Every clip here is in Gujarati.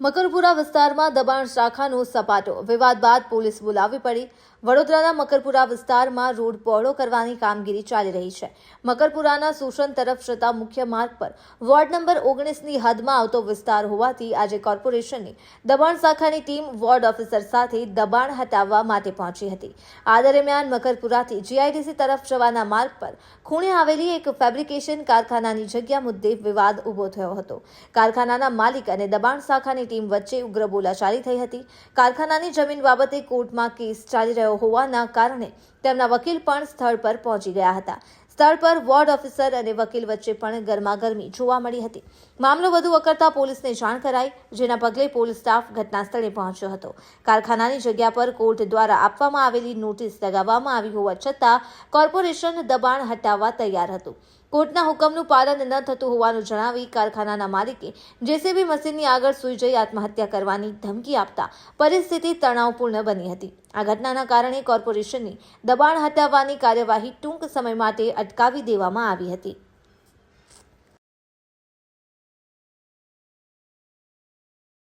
મકરપુરા વિસ્તારમાં દબાણ શાખાનો સપાટો. વિવાદ બાદ પોલીસ બોલાવવી પડી. વડોદરાના મકરપુરા વિસ્તારમાં રોડ પહોળો કરવાની કામગીરી ચાલી રહી છે. મકરપુરાના સુશન તરફ જતા મુખ્ય માર્ગ પર વોર્ડ નંબર ઓગણીસની હદમાં આવતો વિસ્તાર હોવાથી આજે કોર્પોરેશનની દબાણ શાખાની ટીમ વોર્ડ ઓફિસર સાથે દબાણ હટાવવા માટે પહોંચી હતી. આ દરમિયાન મકરપુરાથી જીઆઈડીસી તરફ જવાના માર્ગ પર ખૂણે આવેલી એક ફેબ્રિકેશન કારખાનાની જગ્યા મુદ્દે વિવાદ ઊભો થયો હતો. કારખાનાના માલિક અને દબાણ શાખાની ટીમ વચ્ચે ઉગ્ર બોલાચાલી થઈ હતી. કારખાનાની જમીન બાબતે કોર્ટમાં કેસ ચાલી રહ્યો હોવાના કારણે તેમના વકીલ પણ સ્થળ પર પહોંચી ગયા હતા. સ્થળ પર વોર્ડ ઓફિસર અને વકીલ વચ્ચે પણ ગરમાગરમી જોવા મળી હતી. મામલો વધુ વકરતા પોલીસને જાણ કરાઈ, જેના પગલે પોલીસ સ્ટાફ ઘટનાસ્થળે પહોંચ્યો હતો. કારખાનાની જગ્યા પર કોર્ટ દ્વારા આપવામાં આવેલી નોટિસ લગાવવામાં આવી હોવા છતાં કોર્પોરેશન દબાણ હટાવવા તૈયાર હતું. કોર્ટના હુકમનું પાલન ન થતું હોવાનું જણાવી કારખાનાના માલિકે જેસીબી મશીનની આગળ સૂઈ જઈ આત્મહત્યા કરવાની ધમકી આપતા પરિસ્થિતિ તણાવપૂર્ણ બની હતી. આ ઘટનાના કારણે કોર્પોરેશનની દબાણ હટાવવાની કાર્યવાહી ટૂંક સમય માટે અટકાવી દેવામાં આવી હતી.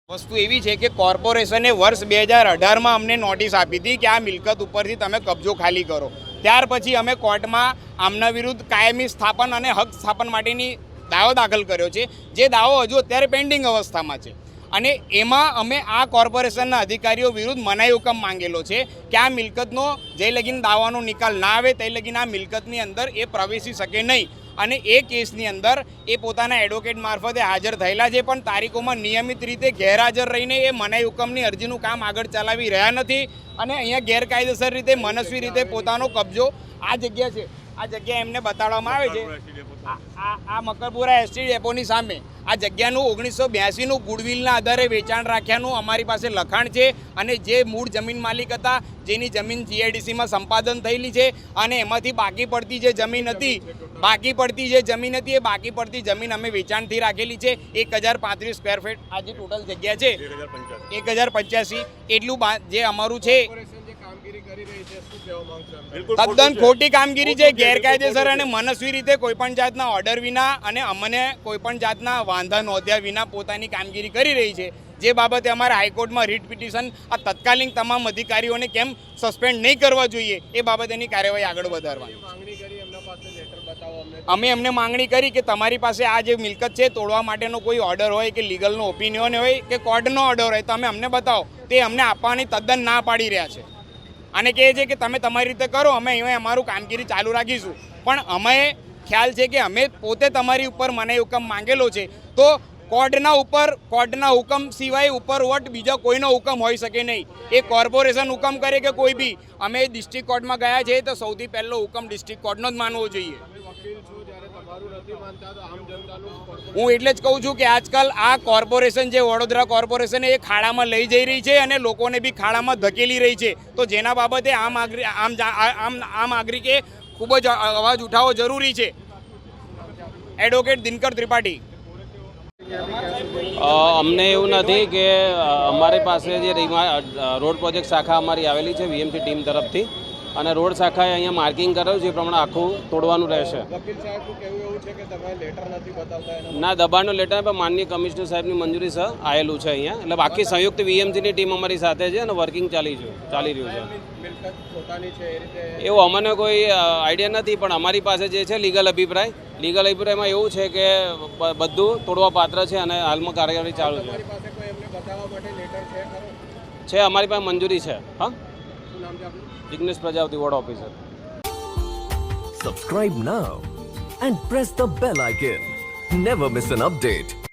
વસ્તુ એવી છે કે કોર્પોરેશને વર્ષ બે હજાર અઢારમાં અમને નોટિસ આપી હતી કે આ મિલકત ઉપરથી તમે કબજો ખાલી કરો. ત્યાર પછી અમે કોર્ટમાં આમના વિરુદ્ધ કાયમી સ્થાપન અને હક સ્થાપન માટેની દાવો દાખલ કર્યો છે. જે દાવો હજુ અત્યારે પેન્ડિંગ અવસ્થામાં છે. અને એમાં અમે આ કોર્પોરેશનના અધિકારીઓ વિરુદ્ધ મનાઈ હુકમ માંગેલો છે કે આ મિલકતનો જે લગીન દાવાનો નિકાલ ના આવે તે લગીન આ મિલકતની અંદર એ પ્રવેશી શકે નહીં. અને એ કેસની અંદર એ પોતાના એડવોકેટ મારફતે હાજર થયેલા છે, પણ તારીખોમાં નિયમિત રીતે ગેરહાજર રહીને એ મનાઈ હુકમની અરજીનું કામ આગળ ચલાવી રહ્યા નથી. અને અહીંયા ગેરકાયદેસર રીતે, મનસ્વી રીતે પોતાનો કબજો આ જગ્યા છે. આ જગ્યા એમને બતાડવામાં આવે છે. આ- મકરપુરા એસટી ડેપોની સામે. આ જગ્યાનું ઓગણીસો બ્યાસીનું ગુડવિલના આધારે વેચાણ રાખ્યાનું અમારી પાસે લખાણ છે અને જે મૂળ જમીન માલિક હતા જેની જમીન જીઆઈડીસીમાં સંપાદન થયેલી છે અને એમાંથી બાકી પડતી જે જમીન હતી બાકી પડતી જે જમીન હતી એ બાકી પડતી જમીન અમે વેચાણથી રાખેલી છે. એક હજાર પાંત્રીસ સ્ક્વેર ફીટ આ જે ટોટલ જગ્યા છે એક હજાર પંચ્યાસી. એટલું જે અમારું છે તદ્દન ખોટી કામગીરી છે ગેરકાયદેસર અને મનસ્વી રીતે કોઈપણ જાતના ઓર્ડર વિના અને અમને કોઈપણ જાતના વાંધા નોંધ્યા વિના પોતાની કામગીરી કરી રહી છે. જે બાબતે અમારે હાઈકોર્ટમાં રીટ પિટિશન આ તત્કાલીન તમામ અધિકારીઓને કેમ સસ્પેન્ડ નહીં કરવા જોઈએ એ બાબતેની કાર્યવાહી આગળ વધારવાની. અમે એમને માંગણી કરી કે તમારી પાસે આ જે મિલકત છે તોડવા માટેનો કોઈ ઓર્ડર હોય કે લીગલનો ઓપિનિયન હોય કે કોર્ટનો ઓર્ડર હોય તમે અમને બતાવો. તે અમને આપવાની તદ્દન ના પાડી રહ્યા છે. અને કહે છે કે તમે તમારી રીતે કરો, અમે અહીંયા અમારું કામગીરી ચાલુ રાખીશું. પણ અમે ખ્યાલ છે કે અમે પોતે તમારી ઉપર મને હુકમ માંગેલો છે. તો કોર્ટના ઉપર કોર્ટના હુકમ સિવાય ઉપર વટ બીજા કોઈનો હુકમ હોઈ શકે નહીં. એ કોર્પોરેશન હુકમ કરે કે કોઈ બી? અમે ડિસ્ટ્રિક્ટ કોર્ટમાં ગયા છીએ તો સૌથી પહેલો હુકમ ડિસ્ટ્રિક્ટ કોર્ટનો જ માનવો જોઈએ. હું એટલે જ કહું છું કે આજકાલ આ કોર્પોરેશન જે વડોદરા કોર્પોરેશન એ ખાડામાં લઈ જઈ રહી છે અને લોકોને બી ખાડામાં ધકેલી રહી છે. તો જેના બાબતે આમ આગરી, આમ આમ આમ નાગરિકે ખૂબ જ અવાજ ઉઠાવવો જરૂરી છે. એડવોકેટ દિનકર ત્રિપાઠી. અમને એવું નથી કે અમારી પાસે જે રોડ પ્રોજેક્ટ શાખા અમારી આવેલી છે, વીએમસી ટીમ તરફથી. અને રોડ શાખાએ અહીંયા માર્કિંગ કર્યું છે એ પ્રમાણે આખું તોડવાનું રહેશે. ના દબાણનું લેટર પણ માનનીય કમિશનર સાહેબની મંજૂરી સર આવેલું છે અહીંયા. એટલે બાકી સંયુક્ત વીએમસીની ટીમ અમારી સાથે છે અને વર્કિંગ ચાલી છે ચાલી રહ્યું છે. એવું અમને કોઈ આઈડિયા નથી પણ અમારી પાસે જે છે લીગલ અભિપ્રાય. લીગલ અભિપ્રાયમાં એવું છે કે બધું તોડવા પાત્ર છે અને હાલમાં કાર્યવાહી ચાલુ છે. છે અમારી પાસે મંજૂરી છે. હા? Jignesh Prajapati ward officer Subscribe now and press the bell icon. Never miss an update.